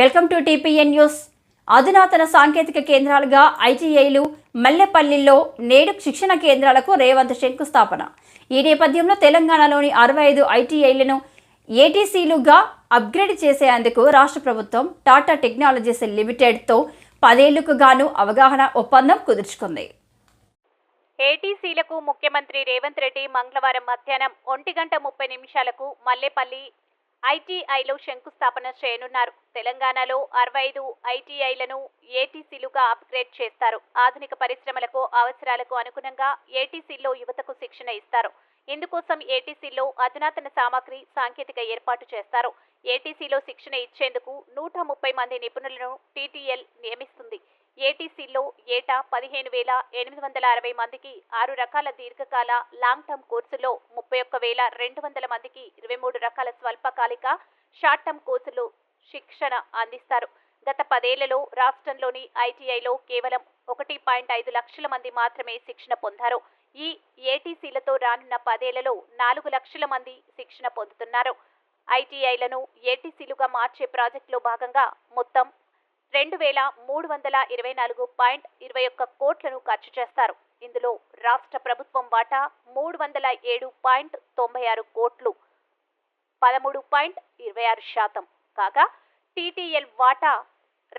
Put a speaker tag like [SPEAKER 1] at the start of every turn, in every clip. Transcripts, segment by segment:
[SPEAKER 1] Welcome to TPN news. అధునాతన సాంకేతిక కేంద్రాలుగా ఐటీఐలు మల్లెపల్లిలో నేడు శిక్షణ కేంద్రాలకు రేవంత్ శంకుస్థాపన. ఈ నేపథ్యంలో తెలంగాణలోని అరవై ఐదు ఐటీఐలను ఏటీసీలుగా అప్గ్రేడ్ చేసేందుకు రాష్ట్ర ప్రభుత్వం టాటా టెక్నాలజీస్ లిమిటెడ్తో పదేళ్ళకు గాను అవగాహన ఒప్పందం కుదుర్చుకుంది.
[SPEAKER 2] ఏటీసీలకు ముఖ్యమంత్రి రేవంత్ రెడ్డి మంగళవారం మధ్యాహ్నం ఒంటి గంట ముప్పై నిమిషాలకు మల్లెపల్లి ఐటీఐలో శంకుస్థాపన చేయనున్నారు. తెలంగాణలో అరవై ఐదు ఐటీఐలను ఏటీసీలుగా అప్గ్రేడ్ చేస్తారు. ఆధునిక పరిశ్రమలకు అవసరాలకు అనుగుణంగా ఏటీసీల్లో యువతకు శిక్షణ ఇస్తారు. ఇందుకోసం ఏటీసీలో అధునాతన సామాగ్రి సాంకేతిక ఏర్పాటు చేస్తారు. ఏటీసీలో శిక్షణ ఇచ్చేందుకు నూట ముప్పై మంది నిపుణులను టీటీఎల్ నియమిస్తుంది. ఏటీసీలో ఏటా పదిహేను వేల ఎనిమిది వందల అరవై మందికి ఆరు రకాల దీర్ఘకాల లాంగ్ టర్మ్ కోర్సులో ముప్పై ఒక్క వేల రెండు వందల మందికి ఇరవై మూడు రకాల స్వల్పకాలిక షార్ట్ టర్మ్ కోర్సులు శిక్షణ అందిస్తారు. గత పదేళ్ళలో రాష్ట్రంలోని ఐటీఐలో కేవలం ఒకటి పాయింట్ ఐదు లక్షల మంది మాత్రమే శిక్షణ పొందారు. ఈ ఏటీసీలతో రానున్న పదేళ్ళలో నాలుగు లక్షల మంది శిక్షణ పొందుతున్నారు. ఐటీఐలను ఏటీసీలుగా మార్చే ప్రాజెక్టులో భాగంగా మొత్తం రెండు వేల మూడు వందల ఇరవై నాలుగు పాయింట్ ఇరవై ఒక్క కోట్లను ఖర్చు చేస్తారు. ఇందులో రాష్ట్ర ప్రభుత్వం వాటా మూడు వందల ఏడు పాయింట్ తొంభై ఆరు కోట్లు పదమూడు పాయింట్ ఇరవై ఆరు శాతం. కాగా టీటీఎల్ వాటా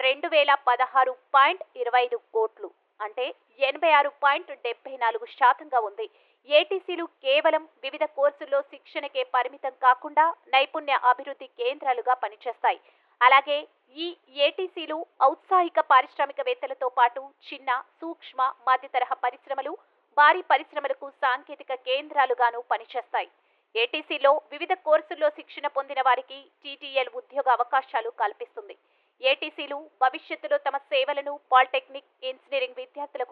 [SPEAKER 2] రెండు వేల పదహారు పాయింట్ ఇరవై ఐదు కోట్లు అంటే ఎనభై ఆరు పాయింట్ డెబ్బై నాలుగు శాతంగా ఉంది. ఏటీసీలు కేవలం వివిధ కోర్సుల్లో శిక్షణకే పరిమితం కాకుండా నైపుణ్య అభివృద్ధి కేంద్రాలుగా పనిచేస్తాయి. అలాగే ఈ ఏటీసీలు ఔత్సాహిక పారిశ్రామికవేత్తలతో పాటు చిన్న సూక్ష్మ మధ్యతరహా పరిశ్రమలు భారీ పరిశ్రమలకు సాంకేతిక కేంద్రాలుగాను పనిచేస్తాయి. ఏటీసీలో వివిధ కోర్సుల్లో శిక్షణ పొందిన వారికి టీటీఎల్ ఉద్యోగ అవకాశాలు కల్పిస్తుంది. ఏటీసీలు భవిష్యత్తులో తమ సేవలను పాలిటెక్నిక్ ఇంజనీరింగ్ విద్యార్థులకు